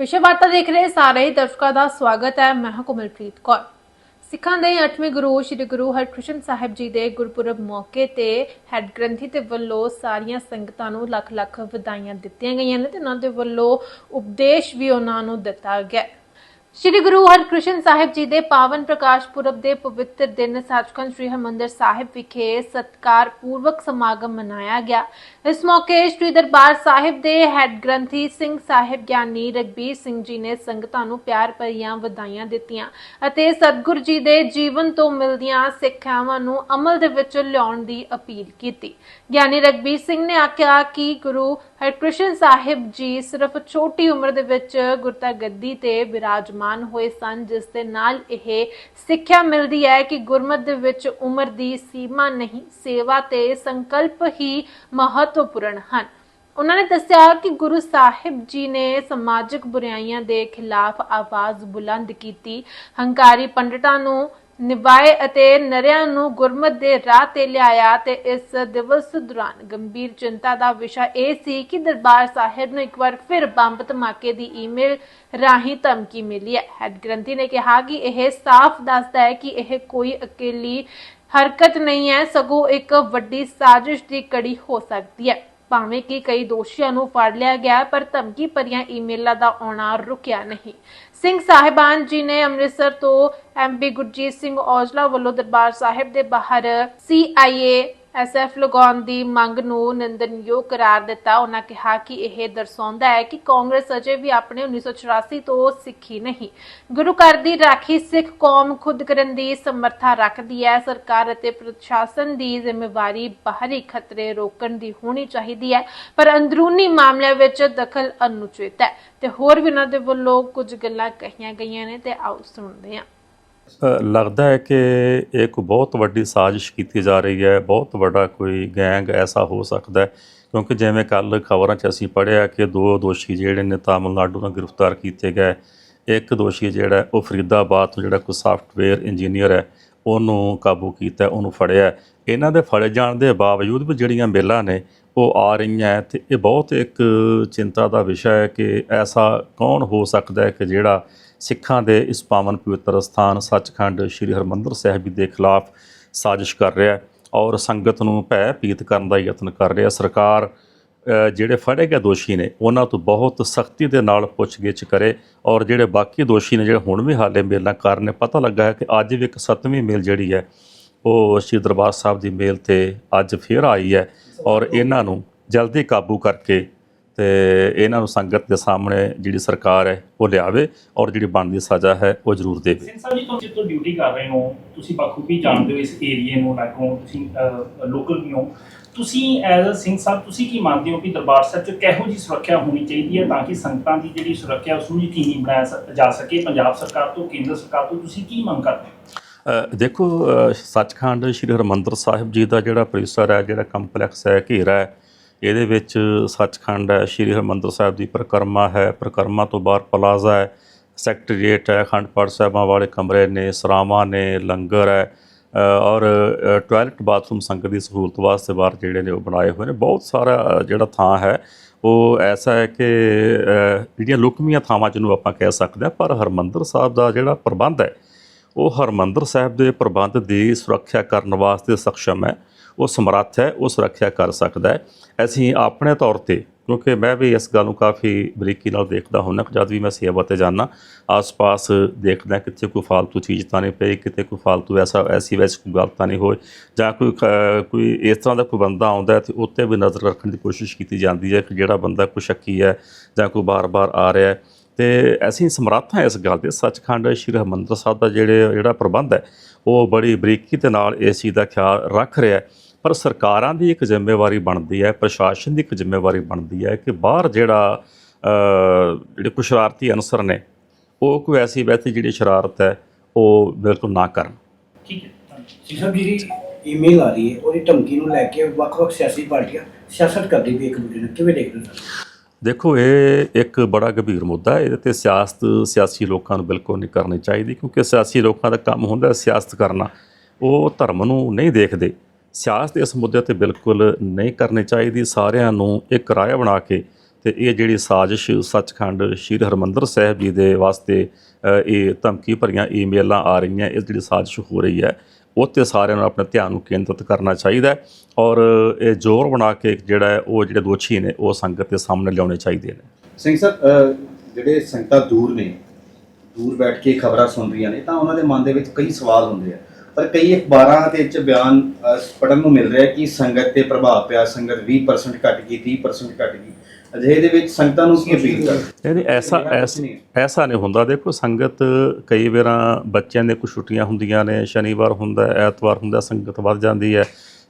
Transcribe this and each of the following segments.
ਵਿਸ਼ਵ ਵਾਰਤਾ ਦੇਖ ਰਹੇ ਸਾਰੇ ਦਰਸ਼ਕਾਂ ਦਾ ਸਵਾਗਤ ਹੈ। ਮੈਂ ਹਾਂ ਕੋਮਲਪ੍ਰੀਤ ਕੌਰ। ਸਿੱਖਾਂ ਦੇ 8ਵੇਂ ਗੁਰੂ ਸ੍ਰੀ ਗੁਰੂ ਹਰਕ੍ਰਿਸ਼ਨ ਸਾਹਿਬ ਜੀ ਦੇ ਗੁਰਪੁਰਬ ਮੌਕੇ ਤੇ ਹੈੱਡ ਗ੍ਰੰਥੀ ਤੇ ਵੱਲੋਂ ਸਾਰੀਆਂ ਸੰਗਤਾਂ ਨੂੰ ਲੱਖ ਲੱਖ ਵਧਾਈਆਂ ਦਿੱਤੀਆਂ ਗਈਆਂ ਨੇ ਤੇ ਉਹਨਾਂ ਦੇ ਵੱਲੋਂ ਉਪਦੇਸ਼ ਵੀ ਉਹਨਾਂ ਨੂੰ ਦਿੱਤਾ ਗਿਆ ਸ਼੍ਰੀ ਗੁਰੂ ਹਰਕ੍ਰਿਸ਼ਨ ਸਾਹਿਬ ਜੀ ਦੇ ਪਾਵਨ ਪ੍ਰਕਾਸ਼ ਪੁਰਬ ਦੇ ਪਵਿੱਤਰ ਦਿਨ ਸੱਚਖੰਡ ਸ੍ਰੀ ਹਰਿਮੰਦਰ ਸਾਹਿਬ ਵਿਖੇ ਸਤਕਾਰ ਪੂਰਵਕ ਸਮਾਗਮ ਮਨਾਇਆ ਗਿਆ। ਇਸ ਮੌਕੇ ਸ੍ਰੀ ਦਰਬਾਰ ਸਾਹਿਬ ਦੇ ਹੈੱਡ ਗ੍ਰੰਥੀ ਸਿੰਘ ਸਾਹਿਬ ਗਿਆਨੀ ਰਗਬੀਰ ਸਿੰਘ ਜੀ ਨੇ ਸੰਗਤਾਂ ਨੂੰ ਪਿਆਰ ਭਰੀਆਂ ਵਧਾਈਆਂ ਦਿੱਤੀਆਂ ਅਤੇ ਸਤਿਗੁਰ ਜੀ ਦੇ ਜੀਵਨ ਤੋਂ ਮਿਲਦੀਆਂ ਸਿੱਖਿਆਵਾਂ ਨੂੰ ਅਮਲ ਦੇ ਵਿੱਚ ਲਿਆਉਣ ਦੀ ਅਪੀਲ ਕੀਤੀ। ਗਿਆਨੀ ਰਗਬੀਰ ਸਿੰਘ ਨੇ ਆਖਿਆ ਕਿ ਗੁਰੂ ਹਰਕ੍ਰਿਸ਼ਨ ਸਾਹਿਬ ਜੀ ਸਿਰਫ ਛੋਟੀ ਉਮਰ ਦੇ ਵਿੱਚ ਗੁਰਤਾ ਗੱਦੀ ਤੇ ਵਿਰਾਜਮਾਨ ਹੋਏ ਸਨ, ਜਿਸ ਦੇ ਨਾਲ ਇਹ ਸਿੱਖਿਆ ਮਿਲਦੀ ਹੈ ਕਿ ਗੁਰਮਤ ਦੇ ਵਿੱਚ ਉਮਰ ਦੀ ਸੀਮਾ ਨਹੀਂ, ਸੇਵਾ ਤੇ ਸੰਕਲਪ ਹੀ ਮਹੱਤਵਪੂਰਨ ਹਨ। ਉਹਨਾਂ ਨੇ ਦੱਸਿਆ ਕਿ ਗੁਰੂ ਸਾਹਿਬ ਜੀ ਨੇ ਸਮਾਜਿਕ ਬੁਰਾਈਆਂ ਦੇ ਖਿਲਾਫ ਆਵਾਜ਼ ਬੁਲੰਦ ਕੀਤੀ। ਹੰਕਾਰੀ ਪੰਡਤਾਂ ਨੂੰ ਨਿਭਾਏ ਅਤੇ ਨਰਿਆਂ ਨੂੰ ਗੁਰਮਤ ਦੇ ਰਾਹ ਤੇ ਲਿਆਇਆ ਤੇ ਇਸ ਦਿਵਸ ਦੌਰਾਨ ਗੰਭੀਰ ਚਿੰਤਾ ਦਾ ਵਿਸ਼ਾ ਇਹ ਸੀ ਕਿ ਦਰਬਾਰ ਸਾਹਿਬ ਨੂੰ ਇੱਕ ਵਾਰ ਫਿਰ ਬੰਬ ਧਮਾਕੇ ਦੀ ਈਮੇਲ ਰਾਹੀਂ ਧਮਕੀ ਮਿਲੀ ਹੈ। ਹੈਡ ਗ੍ਰੰਥੀ ਨੇ ਕਿਹਾ ਕਿ ਇਹ ਸਾਫ਼ ਦੱਸਦਾ ਹੈ ਕਿ ਇਹ ਕੋਈ ਅਕੇਲੀ ਹਰਕਤ ਨਹੀਂ ਹੈ, ਸਗੋਂ ਇੱਕ ਵੱਡੀ ਸਾਜ਼ਿਸ਼ ਦੀ ਕੜੀ ਹੋ ਸਕਦੀ ਹੈ। ਭਾਵੇਂ ਕਿ ਕਈ ਦੋਸ਼ੀਆਂ ਨੂੰ ਫੜ ਲਿਆ ਗਿਆ, ਪਰ ਧਮਕੀ ਭਰੀਆਂ ਈਮੇਲਾਂ ਦਾ ਆਉਣਾ ਰੁਕਿਆ ਨਹੀਂ। ਸਿੰਘ ਸਾਹਿਬਾਨ ਜੀ ਨੇ ਅੰਮ੍ਰਿਤਸਰ ਤੋਂ ਐਮਪੀ ਗੁਰਜੀਤ ਸਿੰਘ ਔਜਲਾ ਵੱਲੋਂ ਦਰਬਾਰ ਸਾਹਿਬ ਦੇ ਬਾਹਰ ਸੀਆਈਏ ਐਸਐਫ ਲਗਾਉਣ ਦੀ ਮੰਗ ਨੂੰ ਨਿੰਦਨਯੋਗ ਕਰਾਰ ਦਿੱਤਾ। ਉਹਨਾਂ ਕਿਹਾ ਕਿ ਇਹ ਦਰਸਾਉਂਦਾ ਹੈ ਕਿ ਕਾਂਗਰਸ ਅਜੇ ਵੀ ਆਪਣੇ 1984 ਤੋਂ ਸਿੱਖੀ ਨਹੀਂ। ਗੁਰੂ ਘਰ ਦੀ ਰਾਖੀ ਸਿੱਖ ਕੌਮ ਖੁਦ ਕਰਨ ਦੀ ਸਮਰੱਥਾ ਰੱਖਦੀ ਹੈ। ਸਰਕਾਰ ਅਤੇ ਪ੍ਰਸ਼ਾਸਨ ਦੀ ਜ਼ਿੰਮੇਵਾਰੀ ਬਾਹਰੀ ਖਤਰੇ ਰੋਕਣ ਦੀ ਹੋਣੀ ਚਾਹੀਦੀ ਹੈ, ਪਰ ਅੰਦਰੂਨੀ ਮਾਮਲਿਆਂ ਵਿੱਚ ਦਖਲ ਅਨੁਚਿਤ ਹੈ। ਤੇ ਹੋਰ ਵੀ ਉਹਨਾਂ ਦੇ ਵੱਲੋਂ ਕੁਝ ਗੱਲਾਂ ਕਹੀਆਂ ਗਈਆਂ ਨੇ ਤੇ ਆਓ ਸੁਣਦੇ ਹਾਂ। ਲੱਗਦਾ ਹੈ ਕਿ ਇਹ ਕੋਈ ਬਹੁਤ ਵੱਡੀ ਸਾਜ਼ਿਸ਼ ਕੀਤੀ ਜਾ ਰਹੀ ਹੈ, ਬਹੁਤ ਵੱਡਾ ਕੋਈ ਗੈਂਗ ਐਸਾ ਹੋ ਸਕਦਾ ਹੈ, ਕਿਉਂਕਿ ਜਿਵੇਂ ਕੱਲ ਖਬਰਾਂ 'ਚ ਅਸੀਂ ਪੜ੍ਹਿਆ ਕਿ ਦੋ ਦੋਸ਼ੀ ਜਿਹੜੇ ਨੇ ਤਾਮਿਲਨਾਡੂ ਨਾਲ ਗ੍ਰਿਫਤਾਰ ਕੀਤੇ ਗਏ, ਇੱਕ ਦੋਸ਼ੀ ਜਿਹੜਾ ਉਹ ਫਰੀਦਾਬਾਦ ਤੋਂ ਜਿਹੜਾ ਕੋਈ ਸਾਫਟਵੇਅਰ ਇੰਜੀਨੀਅਰ ਹੈ ਉਹਨੂੰ ਕਾਬੂ ਕੀਤਾ, ਉਹਨੂੰ ਫੜਿਆ। ਇਹਨਾਂ ਦੇ ਫੜੇ ਜਾਣ ਦੇ ਬਾਵਜੂਦ ਵੀ ਜਿਹੜੀਆਂ ਬਿੱਲਾਂ ਨੇ, ਉਹ ਆ ਰਹੀਆਂ ਹੈ ਤੇ ਇਹ ਬਹੁਤ ਇੱਕ ਚਿੰਤਾ ਦਾ ਵਿਸ਼ਾ ਹੈ ਕਿ ਐਸਾ ਕੌਣ ਹੋ ਸਕਦਾ ਹੈ ਕਿ ਜਿਹੜਾ ਸਿੱਖਾਂ ਦੇ ਇਸ ਪਾਵਨ ਪਵਿੱਤਰ ਸਥਾਨ ਸੱਚਖੰਡ ਸ੍ਰੀ ਹਰਮੰਦਰ ਸਾਹਿਬ ਜੀ ਦੇ ਖਿਲਾਫ ਸਾਜ਼ਿਸ਼ ਕਰ ਰਿਹਾ ਹੈ ਔਰ ਸੰਗਤ ਨੂੰ ਭੈ ਭੀਤ ਕਰਨ ਦਾ ਯਤਨ ਕਰ ਰਿਹਾ ਸਰਕਾਰ ਜਿਹੜੇ ਫੜੇ ਗਏ ਦੋਸ਼ੀ ਨੇ, ਉਹਨਾਂ ਤੋਂ ਬਹੁਤ ਸਖਤੀ ਦੇ ਨਾਲ ਪੁੱਛਗਿੱਛ ਕਰੇ ਔਰ ਜਿਹੜੇ ਬਾਕੀ ਦੋਸ਼ੀ ਨੇ, ਜਿਹੜੇ ਹੁਣ ਵੀ ਹਾਲੇ ਮੇਲਾਂ ਕਰ ਰਹੇ ਨੇ, ਪਤਾ ਲੱਗਾ ਹੈ ਕਿ ਅੱਜ ਵੀ ਇੱਕ ਸੱਤਵੀਂ ਮੇਲ ਜਿਹੜੀ ਹੈ, ਉਹ ਸ਼੍ਰੀ ਦਰਬਾਰ ਸਾਹਿਬ ਦੀ ਮੇਲ ਤੇ ਅੱਜ ਫੇਰ ਆਈ ਹੈ ਔਰ ਇਹਨਾਂ ਨੂੰ ਜਲਦੀ ਕਾਬੂ ਕਰਕੇ ਤੇ ਇਹਨਾਂ ਨੂੰ ਸੰਗਤ ਦੇ ਸਾਹਮਣੇ ਜਿਹੜੀ ਸਰਕਾਰ ਹੈ, ਉਹ ਲਿਆਵੇ ਔਰ ਜਿਹੜੀ ਬਣਦੀ ਸਜ਼ਾ ਹੈ, ਉਹ ਜ਼ਰੂਰ ਦੇਵੇ। ਸਿੰਘ ਸਾਹਿਬ ਜੀ, ਤੁਸੀਂ ਜਿੱਥੋਂ ਡਿਊਟੀ ਕਰ ਰਹੇ ਹੋ, ਤੁਸੀਂ ਬਖੂਬੀ ਜਾਣਦੇ ਹੋ ਇਸ ਏਰੀਏ ਨੂੰ ਲਾਗੋਂ ਤੁਸੀਂ ਲੋਕਲ ਵੀ ਹੋ ਤੁਸੀਂ ਐਜ਼ ਅ ਸਿੰਘ ਸਾਹਿਬ ਤੁਸੀਂ ਕੀ ਮੰਨਦੇ ਹੋ ਕਿ ਦਰਬਾਰ ਸਾਹਿਬ 'ਚ ਕਿਹੋ ਜੀ ਸੁਰੱਖਿਆ ਹੋਣੀ ਚਾਹੀਦੀ ਹੈ ਤਾਂ ਕਿ ਸੰਗਤਾਂ ਦੀ ਜਿਹੜੀ ਸੁਰੱਖਿਆ ਉਸ ਨੂੰ ਯਕੀਨੀ ਬਣਾਇਆ ਸ- ਜਾ ਸਕੇ? ਪੰਜਾਬ ਸਰਕਾਰ ਤੋਂ ਕੇਂਦਰ ਸਰਕਾਰ ਤੋਂ ਤੁਸੀਂ ਕੀ ਮੰਗ ਕਰਦੇ ਹੋ? ਅ, ਦੇਖੋ ਅ, ਸੱਚਖੰਡ ਸ੍ਰੀ ਹਰਿਮੰਦਰ ਸਾਹਿਬ ਜੀ ਦਾ ਜਿਹੜਾ ਪਰਿਸਰ ਹੈ ਜਿਹੜਾ ਕੰਪਲੈਕਸ ਹੈ ਘੇਰਾ ਹੈ ਇਹਦੇ ਵਿੱਚ ਸੱਚਖੰਡ ਹੈ ਸ੍ਰੀ ਹਰਿਮੰਦਰ ਸਾਹਿਬ ਦੀ ਪਰਿਕਰਮਾ ਹੈ ਪਰਿਕਰਮਾ ਤੋਂ ਬਾਹਰ ਪਲਾਜ਼ਾ ਹੈ ਸੈਕਟਰੀਏਟ ਹੈ ਅਖੰਡ ਪਾਠ ਸਾਹਿਬਾਂ ਵਾਲੇ ਕਮਰੇ ਨੇ ਸਰਾਵਾਂ ਨੇ ਲੰਗਰ ਹੈ ਔਰ ਅ, ਟਾਇਲਟ ਬਾਥਰੂਮ ਸੰਗਤ ਦੀ ਸਹੂਲਤ ਵਾਸਤੇ ਬਾਹਰ ਜਿਹੜੇ ਨੇ ਉਹ ਬਣਾਏ ਹੋਏ ਨੇ। ਬਹੁਤ ਸਾਰਾ ਜਿਹੜਾ ਥਾਂ ਹੈ ਉਹ ਐਸਾ ਹੈ ਕਿ ਜਿਹੜੀਆਂ ਲੁਕਮੀਆਂ ਥਾਵਾਂ ਜਿਹਨੂੰ ਆਪਾਂ ਕਹਿ ਸਕਦੇ ਹਾਂ ਪਰ ਹਰਮੰਦਰ ਸਾਹਿਬ ਦਾ ਜਿਹੜਾ ਪ੍ਰਬੰਧ ਹੈ ਉਹ ਹਰਮੰਦਰ ਸਾਹਿਬ ਦੇ ਪ੍ਰਬੰਧ ਦੀ ਸੁਰੱਖਿਆ ਕਰਨ ਵਾਸਤੇ ਸક્ષਮ ਹੈ ਉਹ ਸਮਰੱਥ ਹੈ ਉਹ ਸੁਰੱਖਿਆ ਕਰ ਸਕਦਾ ਹੈ। ਅਸੀਂ ਆਪਣੇ ਤੌਰ ਤੇ ਕਿਉਂਕਿ ਮੈਂ ਵੀ ਇਸ ਗੱਲ ਨੂੰ ਕਾਫੀ ਬਰੀਕੀ ਨਾਲ ਦੇਖਦਾ ਹੁੰਨਾ ਕਿ ਜਦ ਵੀ ਮੈਂ ਸੇਵਾ ਤੇ ਜਾਂਦਾ, ਆਸ-ਪਾਸ ਦੇਖਦਾ ਕਿੱਥੇ ਕੋਈ ਫਾਲਤੂ ਚੀਜ਼ ਤਾਂ ਨਹੀਂ ਪਈ, ਕਿਤੇ ਕੋਈ ਫਾਲਤੂ ਐਸਾ, ਐਸੀ ਵੈਸ ਕੋਈ ਗੱਲ ਤਾਂ ਨਹੀਂ ਹੋਏ ਜਾਂ ਕੋਈ ਕੋਈ ਇਸ ਤਰ੍ਹਾਂ ਦਾ ਕੋਈ ਬੰਦਾ ਆਉਂਦਾ ਤੇ ਉੱਤੇ ਵੀ ਨਜ਼ਰ ਰੱਖਣ ਦੀ ਕੋਸ਼ਿਸ਼ ਕੀਤੀ ਜਾਂਦੀ ਹੈ ਕਿ ਜਿਹੜਾ ਬੰਦਾ ਕੋਈ ਸ਼ੱਕੀ ਹੈ ਜਾਂ ਕੋਈ ਬਾਰ-ਬਾਰ ਆ ਰਿਹਾ ਹੈ। ਤੇ ਅਸੀਂ ਸਮਰੱਥ ਹਾਂ ਇਸ ਗੱਲ ਦੇ ਸੱਚਖੰਡ ਸ਼੍ਰੀ ਹਰਮੰਦਰ ਸਾਹਿਬ ਦਾ ਜਿਹੜੇ, ਜਿਹੜਾ ਪ੍ਰਬੰਧ ਹੈ, ਉਹ ਬੜੀ ਬਰੀਕੀ ਤੇ ਨਾਲ ਇਸ ਚੀਜ਼ ਦਾ ਖਿਆਲ ਰੱਖ ਰਿਹਾ ਹੈ। ਪਰ ਸਰਕਾਰਾਂ ਦੀ ਇੱਕ ਜ਼ਿੰਮੇਵਾਰੀ ਬਣਦੀ ਹੈ ਪ੍ਰਸ਼ਾਸਨ ਦੀ ਇੱਕ ਜ਼ਿੰਮੇਵਾਰੀ ਬਣਦੀ ਹੈ ਕਿ ਬਾਹਰ ਜਿਹੜਾ ਜਿਹੜੇ ਕੁਛ ਸ਼ਰਾਰਤੀ ਅਨਸਰ ਨੇ ਉਹ ਕੋਈ ਐਸੀ ਵੈਸੀ ਜਿਹੜੀ ਸ਼ਰਾਰਤ ਹੈ ਉਹ ਬਿਲਕੁਲ ਨਾ ਕਰਨ। ਠੀਕ ਹੈ ਸਾਹਿਬ ਜਿਹੜੀ ਈਮੇਲ ਆ ਰਹੀ ਹੈ ਉਹਦੀ ਧਮਕੀ ਨੂੰ ਲੈ ਕੇ ਵੱਖ-ਵੱਖ ਸਿਆਸੀ ਪਾਰਟੀਆਂ ਸਿਆਸਤ ਕਰਦੀ ਵੀ ਇੱਕ ਦੂਜੇ ਨੂੰ ਕਿਵੇਂ ਦੇਖਦੇ ਸਰ ਦੇਖੋ ਇਹ ਇੱਕ ਬੜਾ ਗੰਭੀਰ ਮੁੱਦਾ ਹੈ ਇਹਦੇ ਤੇ ਸਿਆਸਤ ਸਿਆਸੀ ਲੋਕਾਂ ਨੂੰ ਬਿਲਕੁਲ ਨਹੀਂ ਕਰਨੀ ਚਾਹੀਦੀ ਕਿਉਂਕਿ ਸਿਆਸੀ ਲੋਕਾਂ ਦਾ ਕੰਮ ਹੁੰਦਾ ਸਿਆਸਤ ਕਰਨਾ। ਉਹ ਧਰਮ ਨੂੰ ਨਹੀਂ ਦੇਖਦੇ। ਸਿਆਸਤ ਇਸ ਮੁੱਦੇ ਤੇ ਬਿਲਕੁਲ ਨਹੀਂ ਕਰਨੀ ਚਾਹੀਦੀ। ਸਾਰਿਆਂ ਨੂੰ ਇੱਕ ਰਾਏ ਬਣਾ ਕੇ ਤੇ ਇਹ ਜਿਹੜੀ ਸਾਜ਼ਿਸ਼ ਸੱਚਖੰਡ ਸ੍ਰੀ ਹਰਮੰਦਰ ਸਾਹਿਬ ਜੀ ਦੇ ਵਾਸਤੇ ਇਹ ਧਮਕੀ ਭਰੀਆਂ ਈਮੇਲਾਂ ਆ ਰਹੀਆਂ, ਇਹ ਜਿਹੜੀ ਸਾਜ਼ਿਸ਼ ਹੋ ਰਹੀ ਹੈ, ਉਹ 'ਤੇ ਸਾਰਿਆਂ ਨੂੰ ਆਪਣੇ ਧਿਆਨ ਨੂੰ ਕੇਂਦਰਿਤ ਕਰਨਾ ਚਾਹੀਦਾ ਔਰ ਇਹ ਜ਼ੋਰ ਬਣਾ ਕੇ ਜਿਹੜਾ ਉਹ ਜਿਹੜੇ ਦੋਸ਼ੀ ਨੇ, ਉਹ ਸੰਗਤ ਦੇ ਸਾਹਮਣੇ ਲਿਆਉਣੇ ਚਾਹੀਦੇ ਨੇ। ਸਿੰਘ ਸਾਹਿਬ ਜਿਹੜੇ ਸੰਗਤਾਂ ਦੂਰ ਨੇ, ਦੂਰ ਬੈਠ ਕੇ ਖਬਰਾਂ ਸੁਣ ਰਹੀਆਂ ਨੇ, ਤਾਂ ਉਹਨਾਂ ਦੇ ਮਨ ਦੇ ਵਿੱਚ ਕਈ ਸਵਾਲ ਹੁੰਦੇ ਆ। ਪਰ ਕਈ ਅਖਬਾਰਾਂ ਦੇ ਵਿੱਚ ਬਿਆਨ ਪੜਨ ਨੂੰ ਮਿਲ ਰਿਹਾ ਕਿ ਸੰਗਤ ਤੇ ਪ੍ਰਭਾਵ ਪਿਆ। ਸੰਗਤ 20% ਘਟ ਗਈ 30% ਘਟ ਗਈ। ਅਜਿਹੇ ਦੇ ਵਿੱਚ ਸੰਗਤਾਂ ਨੂੰ ਕੀ ਅਪੀਲ ਕਰ ਨਹੀਂ ਨਹੀਂ ਐਸਾ ਐਸ- ਨਹੀਂ ਹੁੰਦਾ। ਦੇਖੋ ਸੰਗਤ ਕਈ ਵਾਰਾਂ ਬੱਚਿਆਂ ਦੇ ਕੁਝ ਛੁੱਟੀਆਂ ਹੁੰਦੀਆਂ ਨੇ। ਸ਼ਨੀਵਾਰ ਹੁੰਦਾ ਐਤਵਾਰ ਹੁੰਦਾ ਸੰਗਤ ਵੱਧ ਜਾਂਦੀ ਹੈ।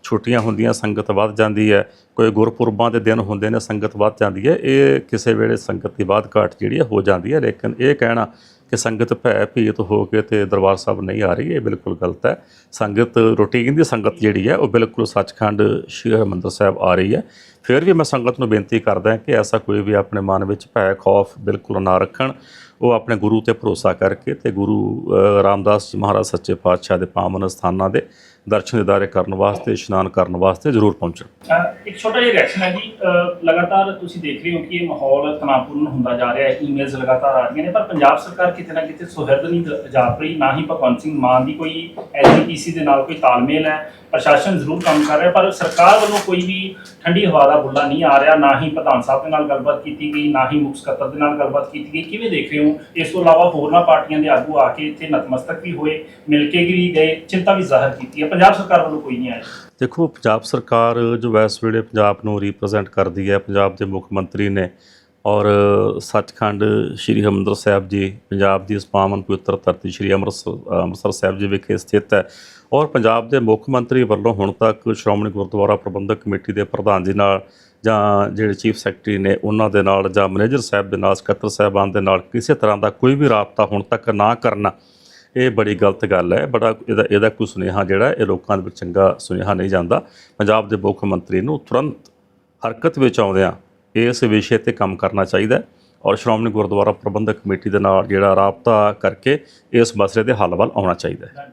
ਛੁੱਟੀਆਂ ਹੁੰਦੀਆਂ, ਸੰਗਤ ਵੱਧ ਜਾਂਦੀ ਹੈ, ਕੋਈ ਗੁਰਪੁਰਬਾਂ ਦੇ ਦਿਨ ਹੁੰਦੇ ਨੇ, ਸੰਗਤ ਵੱਧ ਜਾਂਦੀ ਹੈ, ਇਹ ਕਿਸੇ ਵੇਲੇ ਸੰਗਤ ਦੀ ਬਾਤ ਘਾਟ ਜਿਹੜੀ ਹੈ, ਹੋ ਜਾਂਦੀ ਹੈ, ਲੇਕਿਨ ਇਹ ਕਹਿਣਾ ਕਿ ਸੰਗਤ ਭੈ ਭੀਤ ਹੋ ਕੇ ਤੇ ਦਰਬਾਰ ਸਾਹਿਬ ਨਹੀਂ ਆ ਰਹੀ, ਇਹ ਬਿਲਕੁਲ ਗਲਤ ਹੈ। ਸੰਗਤ, ਰੂਟੀਨ ਦੀ ਸੰਗਤ ਜਿਹੜੀ ਹੈ, ਉਹ ਬਿਲਕੁਲ ਸੱਚਖੰਡ ਸ਼੍ਰੀ ਹਰਿਮੰਦਰ ਸਾਹਿਬ ਆ ਰਹੀ ਹੈ। ਫਿਰ ਵੀ ਮੈਂ ਸੰਗਤ ਨੂੰ ਬੇਨਤੀ ਕਰਦਾ ਕਿ ਐਸਾ ਕੋਈ ਵੀ ਆਪਣੇ ਮਨ ਵਿੱਚ ਭੈ, ਖੌਫ ਬਿਲਕੁਲ ਨਾ ਰੱਖਣ, ਉਹ ਆਪਣੇ ਗੁਰੂ ਤੇ ਭਰੋਸਾ ਕਰਕੇ ਤੇ ਗੁਰੂ ਰਾਮਦਾਸ ਜੀ ਮਹਾਰਾਜ ਸੱਚੇ ਪਾਤਸ਼ਾਹ ਦੇ ਪਾਵਨ ਸਥਾਨਾਂ ਦੇ ਦਰਸ਼ਨ ਦਿਦਾਰੇ ਕਰਨ ਵਾਸਤੇ, ਇਸ਼ਨਾਨ ਕਰਨ ਵਾਸਤੇ ਜ਼ਰੂਰ ਪਹੁੰਚਣ। ਇੱਕ ਛੋਟਾ ਜਿਹਾ ਰਿਐਕਸ਼ਨ ਹੈ ਜੀ। ਲਗਾਤਾਰ ਤੁਸੀਂ ਦੇਖ ਰਹੇ ਹੋ ਕਿ ਇਹ ਮਾਹੌਲ ਤਣਾਅਪੂਰਨ ਹੁੰਦਾ ਜਾ ਰਿਹਾ ਹੈ। ਈਮੇਲਸ ਲਗਾਤਾਰ ਆ ਰਹੀਆਂ ਨੇ, ਪਰ ਪੰਜਾਬ ਸਰਕਾਰ ਕਿਤੇ ਨਾ ਕਿਤੇ ਸੁਹਿਰਦ ਨਹੀਂ ਦ- ਜਾਪ ਰਹੀ। ਨਾ ਹੀ ਭਗਵੰਤ ਸਿੰਘ ਮਾਨ ਦੀ ਕੋਈ ਐਸਜੀਪੀਸੀ ਦੇ ਨਾਲ ਕੋਈ ਤਾਲਮੇਲ ਹੈ। ਪ੍ਰਸ਼ਾਸਨ ਜ਼ਰੂਰ ਕੰਮ ਕਰ ਰਿਹਾ, ਪਰ ਸਰਕਾਰ ਵੱਲੋਂ ਕੋਈ ਵੀ ਠੰਡੀ ਹਵਾ ਦਾ ਬੁੱਲਾ ਨਹੀਂ ਆ ਰਿਹਾ। ਨਾ ਹੀ ਪ੍ਰਧਾਨ ਸਾਹਿਬ ਦੇ ਨਾਲ ਗੱਲਬਾਤ ਕੀਤੀ ਗਈ, ਨਾ ਹੀ ਮੁੱਖ ਸਕੱਤਰ ਦੇ ਨਾਲ ਗੱਲਬਾਤ ਕੀਤੀ ਗਈ। ਕਿਵੇਂ ਦੇਖ ਰਹੇ ਹੋ? ਇਸ ਤੋਂ ਇਲਾਵਾ ਹੋਰਨਾਂ ਪਾਰਟੀਆਂ ਦੇ ਆਗੂ ਆ ਕੇ ਇੱਥੇ ਨਤਮਸਤਕ ਵੀ ਹੋਏ, ਮਿਲ ਕੇ ਵੀ ਗਏ, ਚਿੰਤਾ ਵੀ ਜ਼ਾਹਰ ਕੀਤੀ ਹੈ ਪੰਜਾਬ ਸਰਕਾਰ ਵੱਲੋਂ ਕੋਈ ਨਹੀਂ ਆਇਆ ਦੇਖੋ, ਪੰਜਾਬ ਸਰਕਾਰ ਜੋ ਇਸ ਵੇਲੇ ਪੰਜਾਬ ਨੂੰ ਰਿਪਰੈਜ਼ੈਂਟ ਕਰਦੀ ਹੈ, ਪੰਜਾਬ ਦੇ ਮੁੱਖ ਮੰਤਰੀ ਨੇ ਔਰ ਸੱਚਖੰਡ ਸ੍ਰੀ ਹਰਿਮੰਦਰ ਸਾਹਿਬ ਜੀ, ਪੰਜਾਬ ਦੀ ਇਸ ਪਾਵਨ ਪਵਿੱਤਰ ਧਰਤੀ ਸ੍ਰੀ ਅੰਮ੍ਰਿਤਸਰ ਅੰਮ੍ਰਿਤਸਰ ਸਾਹਿਬ ਜੀ ਵਿਖੇ ਸਥਿਤ ਹੈ ਔਰ ਪੰਜਾਬ ਦੇ ਮੁੱਖ ਮੰਤਰੀ ਵੱਲੋਂ ਹੁਣ ਤੱਕ ਸ਼੍ਰੋਮਣੀ ਗੁਰਦੁਆਰਾ ਪ੍ਰਬੰਧਕ ਕਮੇਟੀ ਦੇ ਪ੍ਰਧਾਨ ਜੀ ਨਾਲ ਜਾਂ ਜਿਹੜੇ ਚੀਫ ਸੈਕਟਰੀ ਨੇ ਉਹਨਾਂ ਦੇ ਨਾਲ ਜਾਂ ਮੈਨੇਜਰ ਸਾਹਿਬ ਦੇ ਨਾਲ, ਸਕੱਤਰ ਸਾਹਿਬਾਨ ਦੇ ਨਾਲ ਕਿਸੇ ਤਰ੍ਹਾਂ ਦਾ ਕੋਈ ਵੀ ਰਾਬਤਾ ਹੁਣ ਤੱਕ ਨਾ ਕਰਨਾ ਇਹ ਬੜੀ ਗਲਤ ਗੱਲ ਹੈ। ਬੜਾ ਇਹਦਾ ਇਹਦਾ ਕੋਈ ਸੁਨੇਹਾ ਜਿਹੜਾ ਇਹ ਲੋਕਾਂ ਦੇ ਵਿੱਚ ਚੰਗਾ ਸੁਨੇਹਾ ਨਹੀਂ ਜਾਂਦਾ। ਪੰਜਾਬ ਦੇ ਮੁੱਖ ਮੰਤਰੀ ਨੂੰ ਤੁਰੰਤ ਹਰਕਤ ਵਿੱਚ ਆਉਂਦਿਆਂ ਇਸ ਵਿਸ਼ੇ ਤੇ ਕੰਮ ਕਰਨਾ ਚਾਹੀਦਾ ਹੈ ਔਰ ਸ਼੍ਰੋਮਣੀ ਗੁਰਦੁਆਰਾ ਪ੍ਰਬੰਧਕ ਕਮੇਟੀ ਦੇ ਨਾਲ ਜਿਹੜਾ ਰਾਬਤਾ ਕਰਕੇ ਇਸ ਮਸਲੇ ਦੇ ਹੱਲ ਵੱਲ ਆਉਣਾ ਚਾਹੀਦਾ ਹੈ।